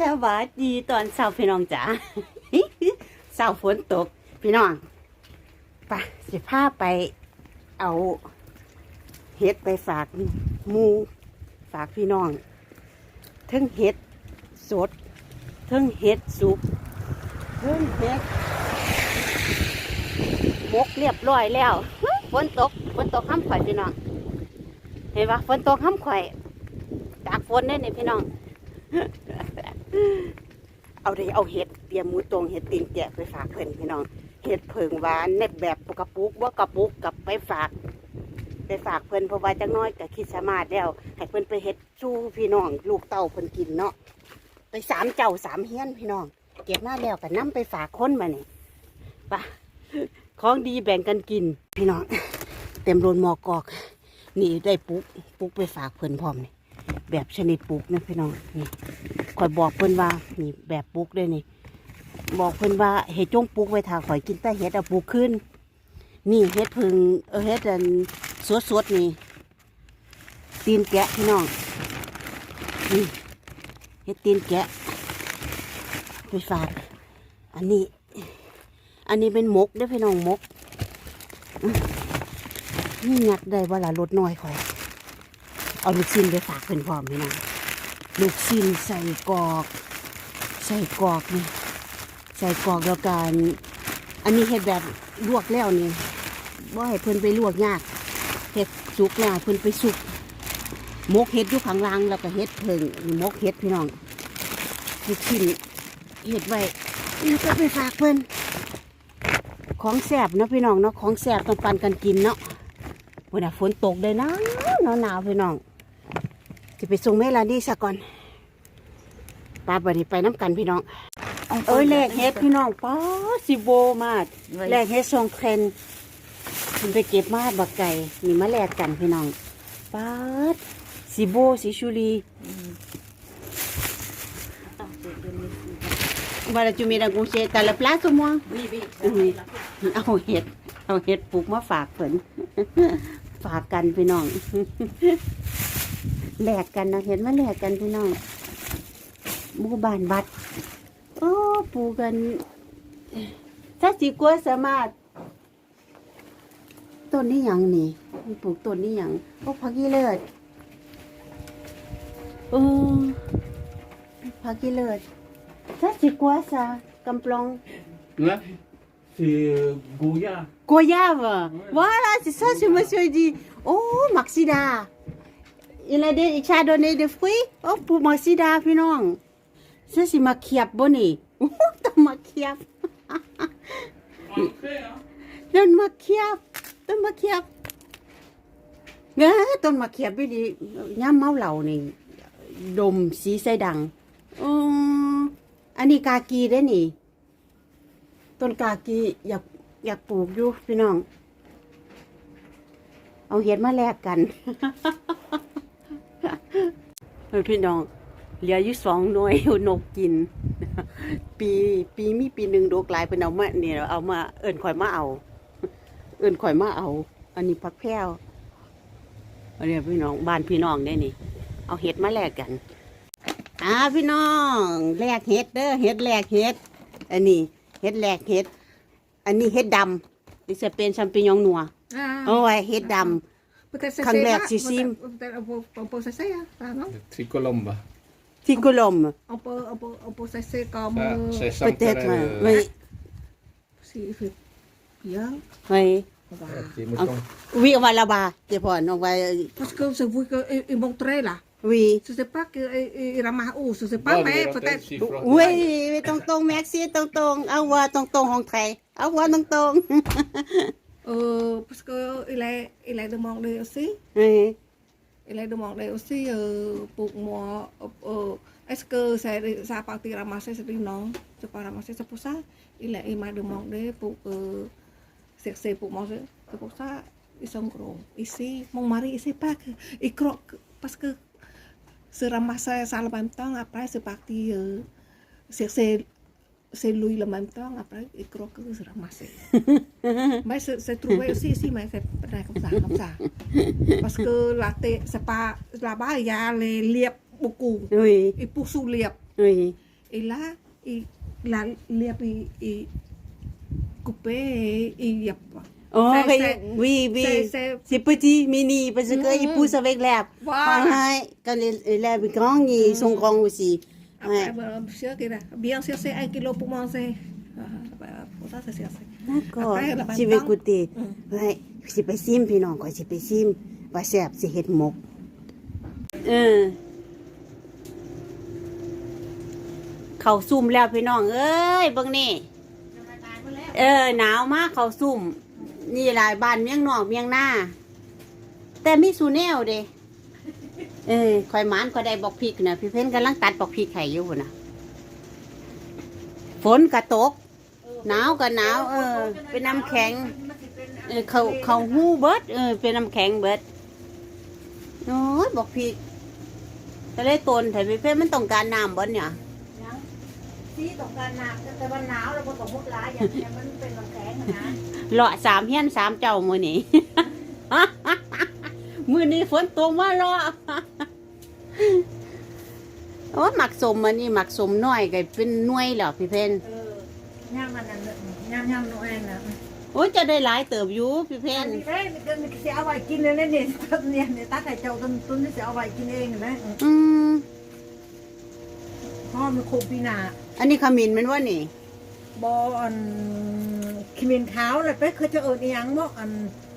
สวัสดีตอนเช้าพี่น้องจ๋าเช้าฝนตก พี่น้องไปสิพาไปเอาเห็ดไปฝากมูฝากพี่น้องทั้งเห็ดสดทั้งเห็ดสุกทั้งเห็ดมกเรียบร้อยแล้วฝนตกฝนตกห้ามข่อยพี่น้อง เห็นปะฝนตกห้ามข่อยจากฝนเนี่ยนี่พี่น้อง เอาได้เอาเห็ดเตรียมหมูตรงเห็ดตีนแกะไปฝากเพิ่อนพี่น้องเห็ดเผิงหวานในแบบกระปุกว่ากระปุกกับไปฝาก ไปฝากเพิ่อนเพราะว่าจังน้อยก็คิดสามารถแล้วให้เพิ่อนไปเฮ็ดชู้พี่น้องลูกเต้าเพิ่อนกินเนาะไปสามเจ้าสามเฮียนพี่น้อง เก็บมาแล้วก็นํไปฝากคนมานี่ปะของดีแบ่งกันกิน พี่น้องเต็มโรนหมอกอก นี่ได้ปุ๊กปุ๊กไปฝากเพิ่อนพร้อมนี่แบบชนิดปุ๊กนะพี่น้องนี่ คอยบอกเพิ่นว่านี่แบบปุ๊กด้วยนี่ บอกเพิ่นว่าเห็ดจงปุ๊กไว้ถ้าข่อยกินแต่เห็ดเอาปุ๊กขึ้น นี่เห็ดพึ่งเออเห็ดอันสดๆนี่ตีนแกะพี่น้องนี่เห็ดตีนแกะไปฝากอันนี้ อันนี้เป็นมกเด้พี่น้องมกนี่งัดได้เวลารถน้อยคอย เอาลูกชิ้นไปฝากเพื่อนพร้อมพี่น้อง ลูกชิ้นใส่กอกใส่กอกนี่ใส่กอกแล้วกันอันนี้เห็ดแบบลวกแล้วนี่ว่าให้เพิ่นไปลวกยากเห็ดสุกแล้วเพิ่นไปสุกมกเห็ดอยู่ข้างล่างแล้วก็เห็ดเพิ่งมกเห็ดพี่น้องลูกชิ้นเห็ดไว้นี่ก็ไปฝากเพิ่นของแสบเนาะพี่น้องเนาะของแสบต้องปันกันกินเนาะวันน่ะฝนตกเลยนะหนาวหนาวพี่น้อง จะไปส่งแม่ลานี่ซะก่อนปลาบัดนี้ไปน้ำกันพี่น้อง เอ้ยแลกเฮ็ดพี่น้องป้าสิโบมากแลกเฮ็ดทรงเทรนมันไปเก็บมาบักไก่นี่มาแลกกันพี่น้องป้าดสิโบสิชูรีบาราจูมีดังกูเชแต่ละปลาสมวง Oui, oui. อืมเอาเห็ด เอาเห็ดปลูกมาฝากเพิ่นฝากกันพี่น้อง แลกกันนะเห็นมาแลกกันพี่น้องหมู่บ้านบัดโอ้ปลูกกัน ถ้าสิกลัวสามารถ ต้นนี้หยังนี่มันปลูกต้นนี้หยังพวกพักกี้เลิศเออพักกี้เลิศถ้าสิกลัวซะกำปลอง Là, c'est euh, Goya. Goyave. Voilà, c'est ça ce monsieur dit. Oh, Maxida. Il a des, il a donné des fruits. Oh, pour Maxida, puis non. Ça, c'est ma kiap, bonnie. Oh, t'as ma kiap. Entrée, hein. Donne ma kiap. Donne ma kiap. เงี้ยต้นมะเขียบไปดีย่ามเมาเหล่านี่ดมสีใสดังอืมอันนี้กากีได้อนี่ ต้นกากีอยากอยากปลูกอยู่พี่น้อง เอาเห็ดมาแลกกัน เออพี่น้อง เหลืออยู่สองหน่วยนกกิน ปีปีมีปีหนึ่งดกหลายเป็นเอามาเนี่ยเอามาเอิ่นข่อยมาเอา เอิ่นข่อยมาเอา อันนี้ผักแพรวอันนี้พี่น้องบ้านพี่น้องได้นี่ เอาเห็ดมาแลกกันอ่าพี่น้องแลกเห็ดเด้อเห็ดแลกเห็ด อันนี้เห็ดแลกเห็ด อันนี้เห็ดดำนี่จะเป็นชัมปิญองนัว Ah, โอ้ยเห็ดด peut-être c'est Quand ça, l'air là. s'y cime. Peut-être peut-être on peut s'essayer, ça, non Tricolombe. ำที่กุลม On peut, on peut, on peut s'essayer comme... Ça, euh, c'est sans peut-être faire, oui, euh, oui, S'il fait bien, oui. on va... euh, petit mouton. Oui, on va là-bas, c'est bon, on va, Parce que c'est vous qu'il montrait, là. oui. Je sais pas qu'il ramasse où, je sais pas, Non, mais mais peut-être... s'il frotte, อุ้ยตรงตรงๆแม็กซี่ตร งตรงๆเอาว่าตรงตรงๆของไทยเอาว่าตรงตรง Euh, parce qu'il a, il a demandé aussi, ๆเฮ้ย il a demandé aussi euh, pour moi, euh, euh, est-ce que ça, ça a parti ramasser Je dis non, c'est pas ramasser, c'est pour ça. Il, a- il m'a demandé pour euh, chercher pour manger. C'est pour ça ils sont gros. Ici, mon mari, il sait pas que, il croit que, parce que se ramasser ça le même temps, après c'est parti euh, chercher c'est lui le même temps, après il croit que c'est ramassé. mais c'est c'est trouvé aussi ici, mais c'est pas comme ça, comme ça. Parce que la thé, c'est pas, là-bas il y a les lièvres beaucoup. Oui, Ils poussent sous lièvres. oui. y lá y lá liệp y y coupé y dập Oh, Xe- kay, xe- oui, oui. xe- xe- C'est petit, mini, parce que Mm, il mm. pousse avec l'herbe. Voilà. Ouais, quand les les herbes grandes, ils sont grands aussi. Ouais. après monsieur kia bien sûr c'est un kilo pour manger Ah, pour ça c'est c'est D'accord. Après, la Je vais bande-temps. goûter. Mm. Ouais. สิไปซิมพี่น้องก่อนสิไปซิมว่าแซ่บสิเฮ็ดหมก เออ เขาซุ่มแล้วพี่น้องเอ้ยเบิ่งนี่เออ หนาวมากเขาซุ่ม นี่หลายบ้านเมียงนอกเมียงหน้า แต่มีสูแนวเด้ เออคอยหมานก็ได้บอกพริกนะพี่เพ้นกำลังตัดบอกพริกไข่อยู่พุ่นนะฝนกระตก หนาวก็หนาว เออ เป็นน้ำแข็ง เออเขาเขาหูเบิดเออ เป็นน้ำแข็งเบิดโอ้ยบอกพริกทะเลตนแต่พี่เพ้นมันต้องการน้ำบ่เนี่ยที่ต้องการน้ำแต่วันหนาวเราก็ต้องมุดหลายอย่างเนี้ยมันเป็นน้ำแข็งอะนะเลาะสามเฮียนสามเจ้ามือนี้ มือนี้ฝนตกมาเลาะโอ้หมักสมมันนี่หมักสมน้อยก็เป็นหน่วยแล้วพี่เพนเออย่ามมันนั่นน่ะย่ามย่ามโนเองนะโอ้ยจะได้หลายเติบอยู่พี่เพอันนนี้ได้มันก็เสียเอาไว้กินเลยนะเนี่ยต้นเนี่ยเนี่ยตาไก่เจ้าต้นต้นนี่เสียเอาไว้กินเองนะอืมพ่อมันโคปีนา อันนี้ขมิ้นแมันว่านี่บออันขิมินขาวเลยไปเคยจะเอิญอีหยังบ่อันคน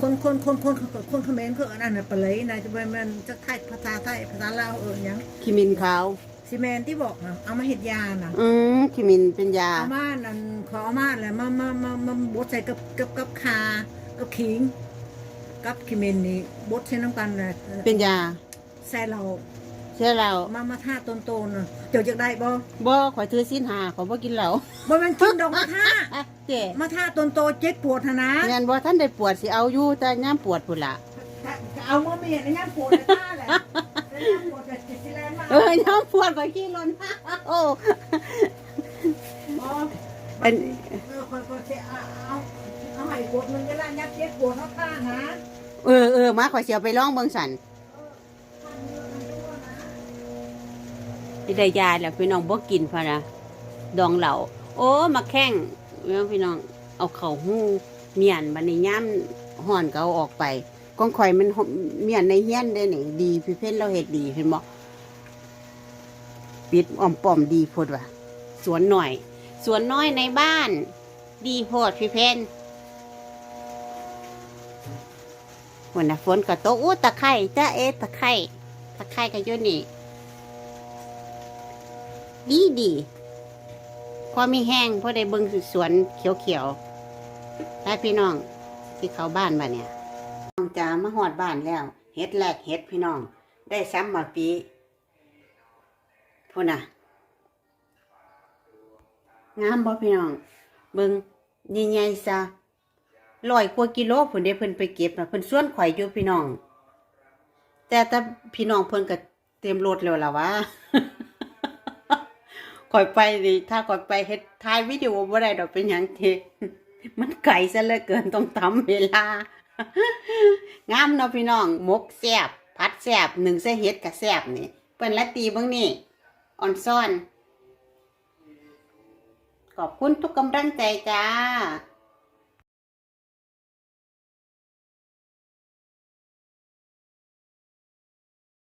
คนคนคนคนคนเขมรคืออันนั้นน่ะปะเลยนะจะไปมันจะไทยภาษาไทยภาษาลาวเอิญหยังขมิ้นขาวซีเมนที่บอกนะเอามาเฮ็ดยาน่ะอืมขมิ้นเป็นยาเอามานั่นขอเอามาแหละมามามามาบดใส่กับกับกับคากับขิง กับขิเมนนี่บดใส่น้ำกันเลยเป็นยาใส่เรา เชื่อเรามามาท่าต้นโตนน่ะเจ้าจะได้บ่บ่ขอยถือสิ้นหาขอยบ่กินเหล้าบ่แมันกินดอกมาท่าอะเจ๊มาท่าต้นโตเจ็ดปวดหนนะงานบ่ท่านได้ปวดสิเอาอยู่แต่ย่ามปวดพุ่นล่ะเอามาเมียนะย่างปวดเลยท่าแหละแล้วย่างปวดจะสิแลนมาเออย่ามปวดไปขี้ลนโอ้บ่อันเออคนคนสิเอาเอาเอาให้ปวดมันจะละยักเจ็ดปวดเท่าท่านะเออเออมาขอยเสียวไปร้องเบิ่งสัน พี่ได้ยาแล้วพี่น้องบ่กินพะนะดองเหล่าโอ้มาแข้งเพี่น้องเอาเข่าหู้เมียนบันนี้ย่ำห่อนก็เอาออกไปกองข่อยมันเมียนในเฮี้ยนได้หนี่ดีพี่เพ่นเราเฮ็ดดีเห็นบ่ปิดอ่อมป้อมดีพดว่ะสวนหน่อย สวนน้อยในบ้าน ดีโพดพี่เพ่นวันน่ะฝนก็ตกอู้ตะไคร่จ้าเอตะไคร่ตะไคร่ก็อยู่นี่ ดีดีพอมีแห้งพอได้เบิ่งสวนเขียวเขียวๆให้พี่น้องที่เขาบ้านบ้านเนี่ยน้องจ๋ามาหอดบ้านแล้ว เฮ็ดแรกเฮ็ดพี่น้อง ได้ซ้ำมาปีพูดน่ะงามบ่พี่น้อง เบิ่งใหญ่ๆซะร้อยกว่ากิโลเพิ่นได้เพิ่นไปเก็บนะเพิ่นส่วนข่อยอยู่พี่น้อง แต่แต่พี่น้องเพิ่นก็เตรียมรถแล้วล่ะวะ ข่อยไปดิถ้าข่อยไปเฮ็ดถ่ายวิดีโอบ่ได้ดอกเป็นหยังที่มันไกลซะเหลือเกินต้องทำเวลา งามเนาะพี่น้องมกแซบผัดแซบหนึ่งเสเฮ็ดกับแซบนี่เปิ้นละตีเบิ่งนี่อ่อนซ่อน ขอบคุณทุกกำลังใจจ้า